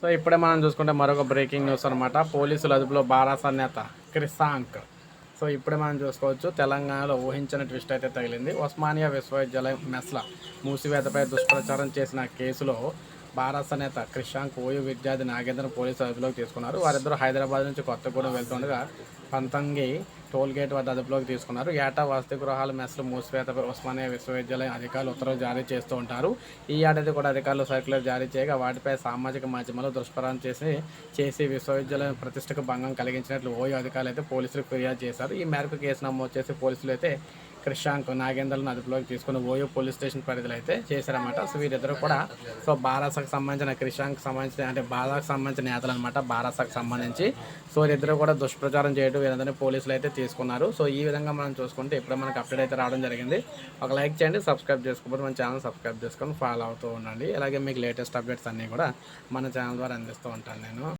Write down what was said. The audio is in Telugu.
సో ఇప్పుడే మనం చూసుకుంటే మరొక బ్రేకింగ్ న్యూస్ అనమాట పోలీసుల అదుపులో బారాస నేత క్రిసాంక్. సో ఇప్పుడే మనం చూసుకోవచ్చు తెలంగాణలో ఊహించిన ట్విస్ట్ అయితే తగిలింది. ఉస్మానియా విశ్వవిద్యాలయం మెస్ల మూసివేతపై దుష్ప్రచారం చేసిన కేసులో బారాస నేత క్రిషాంక్ ఓయూ విద్యార్థి నాగేంద్ర పోలీసులు అదుపులోకి తీసుకున్నారు. వారిద్దరూ హైదరాబాద్ నుంచి కొత్తగూడెం వెళ్తుండగా పంతంగి టోల్ గేట్ వద్ద అదుపులోకి తీసుకున్నారు. ఏటా వసతి గృహాల మెస్లు మూసివేతపై ఉస్మానియా విశ్వవిద్యాలయం అధికారులు ఉత్తర్వులు జారీ చేస్తూ ఉంటారు. ఈ ఏడాది కూడా అధికారులు సర్క్యులర్ జారీ చేయగా వాటిపై సామాజిక మాధ్యమాలు దుష్ప్రచారం చేసి చేసి విశ్వవిద్యాలయం ప్రతిష్టకు భంగం కలిగించినట్లు ఓయో అధికారులు అయితే పోలీసులకు ఫిర్యాదు చేశారు. ఈ మేరకు కేసు నమోదు చేసి పోలీసులు అయితే క్రిషాంక్ నాగేంద్రను అదుపులోకి తీసుకుని ఓయో పోలీస్ స్టేషన్ పరిధిలో అయితే చేశారన్నమాట. సో వీరిద్దరు కూడా సో బారాసాకు సంబంధించిన క్రిషాంక్ సంబంధించిన అంటే బారాకు సంబంధించిన నేతలు అనమాట బారాసాకు సంబంధించి. సో వీరిద్దరు కూడా దుష్ప్రచారం చేయడం వీరందరినీ పోలీసులు అయితే తీసుకున్నారు. సో ఈ విధంగా మనం చూసుకుంటే ఇప్పుడు మనకు అప్డేట్ అయితే రావడం జరిగింది. ఒక లైక్ చేయండి సబ్స్క్రైబ్ చేసుకోకపోతే మన ఛానల్ సబ్స్క్రైబ్ చేసుకొని ఫాలో అవుతూ ఉండండి. అలాగే మీకు లేటెస్ట్ అప్డేట్స్ అన్నీ కూడా మన ఛానల్ ద్వారా అందిస్తూ ఉంటాను నేను.